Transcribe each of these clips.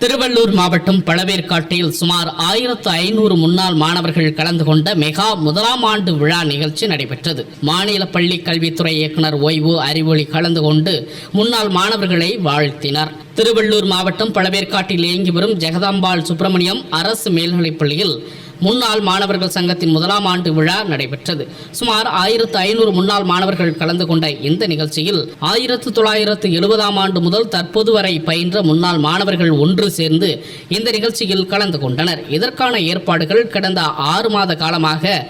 திருவள்ளூர் மாவட்டம் பழவேற்காட்டில் சுமார் ஆயிரத்து ஐநூறு முன்னாள் மாணவர்கள் கலந்து கொண்ட மெகா முதலாம் ஆண்டு விழா நிகழ்ச்சி நடைபெற்றது. மாநில பள்ளி கல்வித்துறை இயக்குனர் ஓய்வு அறிவொளி கலந்து கொண்டு முன்னாள் மாணவர்களை வாழ்த்தினார். திருவள்ளூர் மாவட்டம் பழவேற்காட்டில் இயங்கி வரும் ஜெகதாம்பாள் சுப்பிரமணியம் அரசு மேல்நிலைப் பள்ளியில் முன்னாள் மாணவர்கள் சங்கத்தின் முதலாம் ஆண்டு விழா நடைபெற்றது. சுமார் ஆயிரத்து ஐநூறு முன்னாள் மாணவர்கள் கலந்து கொண்ட இந்த நிகழ்ச்சியில் ஆயிரத்து தொள்ளாயிரத்து எழுபதாம் ஆண்டு முதல் தற்போது வரை பயின்ற முன்னாள் மாணவர்கள் ஒன்று சேர்ந்து இந்த நிகழ்ச்சியில் கலந்து கொண்டனர். இதற்கான ஏற்பாடுகள் கடந்த ஆறு மாத காலமாக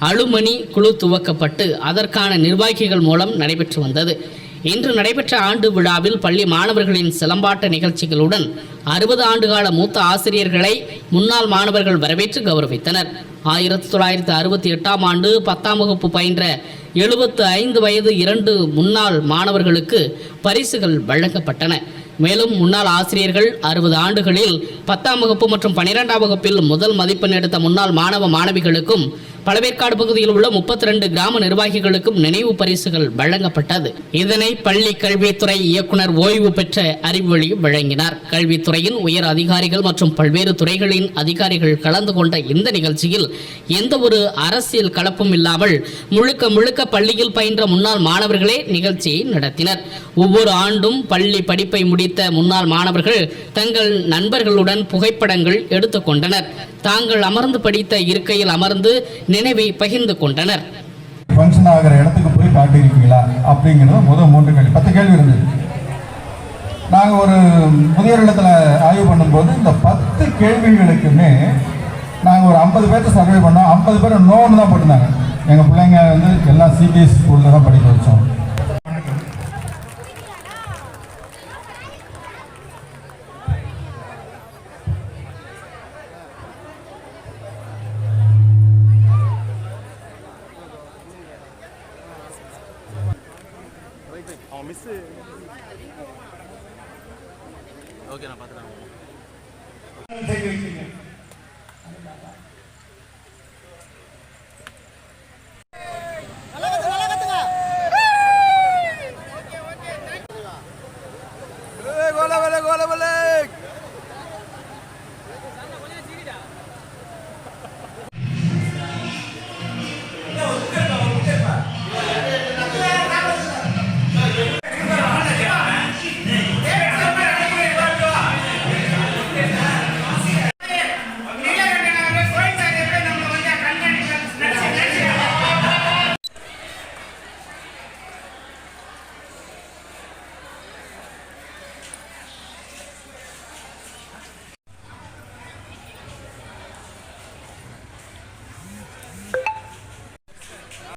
அலுமணி குழு துவக்கப்பட்டு அதற்கான நிர்வாகிகள் மூலம் நடைபெற்று வந்தது. இன்று நடைபெற்ற ஆண்டு விழாவில் பள்ளி மாணவர்களின் சிலம்பாட்ட நிகழ்ச்சிகளுடன் அறுபது ஆண்டுகால மூத்த ஆசிரியர்களை முன்னாள் மாணவர்கள் வரவேற்று கௌரவித்தனர். ஆயிரத்தி தொள்ளாயிரத்தி அறுபத்தி எட்டாம் ஆண்டு பத்தாம் வகுப்பு பயின்ற எழுபத்து ஐந்து வயது இரண்டு முன்னாள் மாணவர்களுக்கு பரிசுகள் வழங்கப்பட்டன. மேலும் முன்னாள் ஆசிரியர்கள் அறுபது ஆண்டுகளில் பத்தாம் வகுப்பு மற்றும் பனிரெண்டாம் வகுப்பில் முதல் மதிப்பெண் எடுத்த முன்னாள் மாணவ மாணவிகளுக்கும் பழவேற்காடு பகுதியில் உள்ள முப்பத்தி ரெண்டு கிராம நிர்வாகிகளுக்கும் நினைவு பரிசுகள் வழங்கப்பட்டது. இதனை பள்ளி கல்வித்துறை இயக்குனர் ஓய்வு பெற்ற அறிவொளி வழங்கினார். கல்வித்துறையின் உயர் அதிகாரிகள் மற்றும் பல்வேறு துறைகளின் அதிகாரிகள் கலந்து கொண்ட இந்த நிகழ்ச்சியில் எந்த ஒரு அரசியல் கலப்பும் இல்லாமல் முழுக்க முழுக்க பள்ளியில் பயின்ற முன்னாள் மாணவர்களே நிகழ்ச்சியை நடத்தினர். ஒவ்வொரு ஆண்டும் பள்ளி படிப்பை முடித்த முன்னாள் மாணவர்கள் தங்கள் நண்பர்களுடன் புகைப்படங்கள் எடுத்துக்கொண்டனர் தாங்கள் அமர்ந்து படித்த இருக்கையில் அமர்ந்து நினைவை பகிர்ந்து கொண்டனர். ஃபங்க்ஷன் ஆகிற இடத்துக்கு போய் காட்டியிருக்கீங்களா அப்படிங்கிறது முதல் மூன்று கேள்வி. பத்து கேள்வி இருந்தது. நாங்கள் ஒரு புதிய இடத்துல ஆய்வு பண்ணும்போது இந்த பத்து கேள்விகளுக்குமே நாங்கள் ஒரு ஐம்பது பேர்த்த சர்வே பண்ணோம். ஐம்பது பேர் நோன்னு தான் போட்டிருந்தாங்க. எங்கள் பிள்ளைங்க வந்து எல்லாம் சிபிஎஸ் ஸ்கூலில் தான் படிக்க வச்சோம். அவன் மிஸ் ஓகே நான் பார்த்துட்டேன்